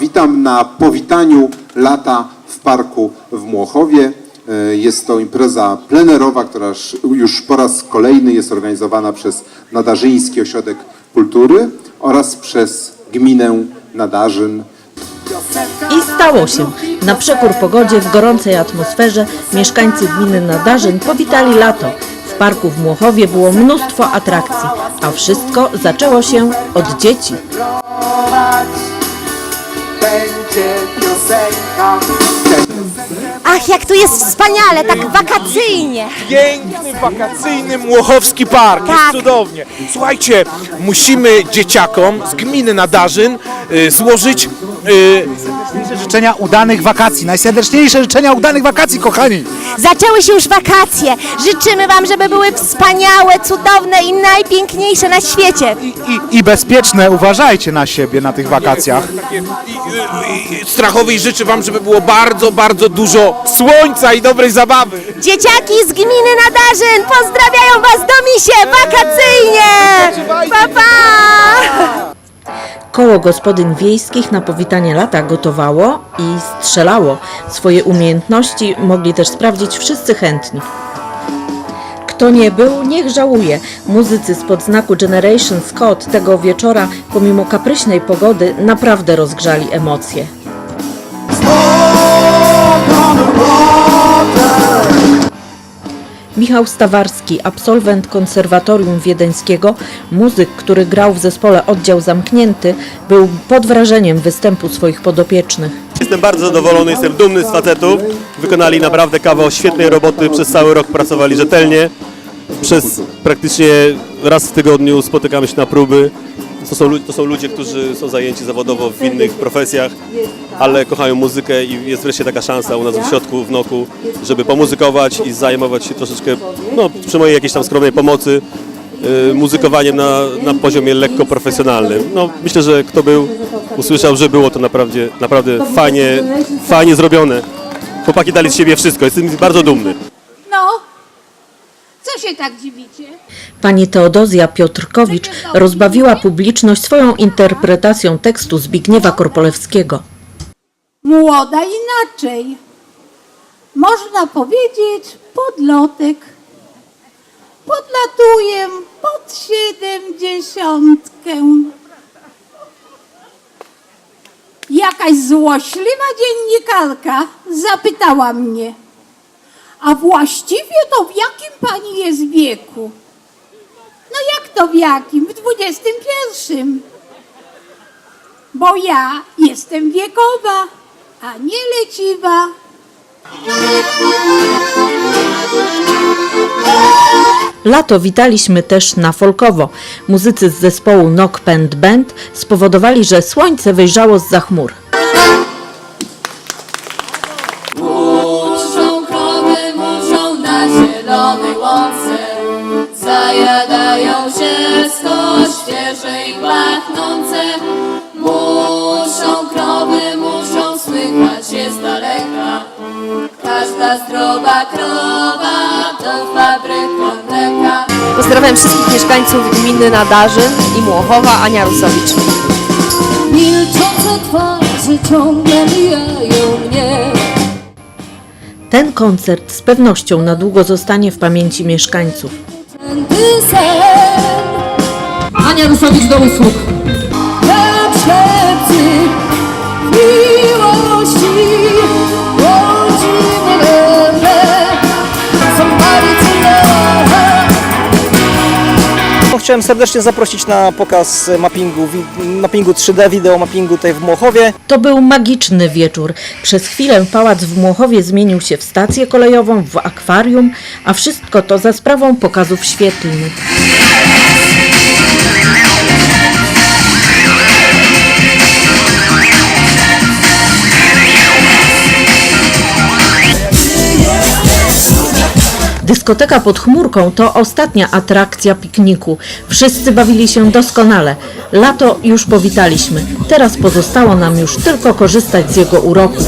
Witam na powitaniu lata w parku w Młochowie. E, Jest to impreza plenerowa, która już- po raz kolejny jest organizowana przez Nadarzyński Ośrodek Kultury oraz przez gminę Nadarzyn. I stało się. Na przekór pogodzie, w gorącej atmosferze mieszkańcy gminy Nadarzyn powitali lato. W parku w Młochowie było mnóstwo atrakcji, a wszystko zaczęło się od dzieci. Ach, jak tu jest wspaniale, tak wakacyjnie. piękny, wakacyjny Młochowski Park. Jest Tak. cudownie. Słuchajcie, musimy dzieciakom z gminy Nadarzyn y, złożyć y, życzenia udanych wakacji. Najserdeczniejsze życzenia udanych wakacji, kochani. Zaczęły się już wakacje. Życzymy Wam, żeby były wspaniałe, cudowne i najpiękniejsze na świecie. I, i, I bezpieczne, uważajcie na siebie na tych wakacjach. strachowej życzę wam, żeby było bardzo, bardzo dużo słońca i dobrej zabawy. Dzieciaki z gminy Nadarzyn pozdrawiają Was do misie wakacyjnie. Pa, pa! Koło gospodyń wiejskich na powitanie lata gotowało i strzelało. Swoje umiejętności mogli też sprawdzić wszyscy chętni. Kto nie był, niech żałuje. Muzycy spod znaku Generation Scott tego wieczora, pomimo kapryśnej pogody, naprawdę rozgrzali emocje. Michał Stawarski, absolwent konserwatorium wiedeńskiego, muzyk, który grał w zespole Oddział Zamknięty, był pod wrażeniem występu swoich podopiecznych. Jestem bardzo zadowolony, jestem dumny z facetów. Wykonali naprawdę kawał świetnej roboty, przez cały rok pracowali rzetelnie. Przez praktycznie raz w tygodniu spotykamy się na próby. To są, to są ludzie, którzy są zajęci zawodowo w innych profesjach, ale kochają muzykę i jest wreszcie taka szansa u nas w środku, w Noku, żeby pomuzykować i zajmować się troszeczkę, no przy mojej jakiejś tam skromnej pomocy, y, muzykowaniem na, na poziomie lekko profesjonalnym. No, myślę, że kto był, usłyszał, że było to naprawdę, naprawdę fajnie, fajnie zrobione. Chłopaki dali z siebie wszystko, jestem bardzo dumny. Się tak dziwicie? Pani Teodozja Piotrkowicz rozbawiła publiczność swoją interpretacją tekstu Zbigniewa Korpolewskiego. Młoda inaczej. Można powiedzieć podlotek. Podlatuję pod siedemdziesiątkę. Jakaś złośliwa dziennikarka zapytała mnie, a właściwie to w jakim pani jest wieku? No jak to w jakim? W dwudziestym pierwszym. Bo ja jestem wiekowa, a nie leciwa. Lato witaliśmy też na folkowo. Muzycy z zespołu Knock Band Band spowodowali, że słońce wyjrzało z za świeże i pachnące Muszą krowy, muszą słychać się z daleka Każda zdrowa krowa to fabryka mleka Pozdrawiam wszystkich mieszkańców gminy Nadarzyn i Młochowa, Ania Rusowicz. Milczące twarze ciągle mijają mnie Ten koncert z pewnością na długo zostanie w pamięci mieszkańców. Tędy Ania Rusowicz do usług. Chciałem serdecznie zaprosić na pokaz mappingu, mappingu 3D, wideo mappingu tutaj w Młochowie. To był magiczny wieczór. Przez chwilę pałac w Młochowie zmienił się w stację kolejową, w akwarium, a wszystko to za sprawą pokazów świetlnych. Dyskoteka pod chmurką to ostatnia atrakcja pikniku. Wszyscy bawili się doskonale. Lato już powitaliśmy. Teraz pozostało nam już tylko korzystać z jego uroku.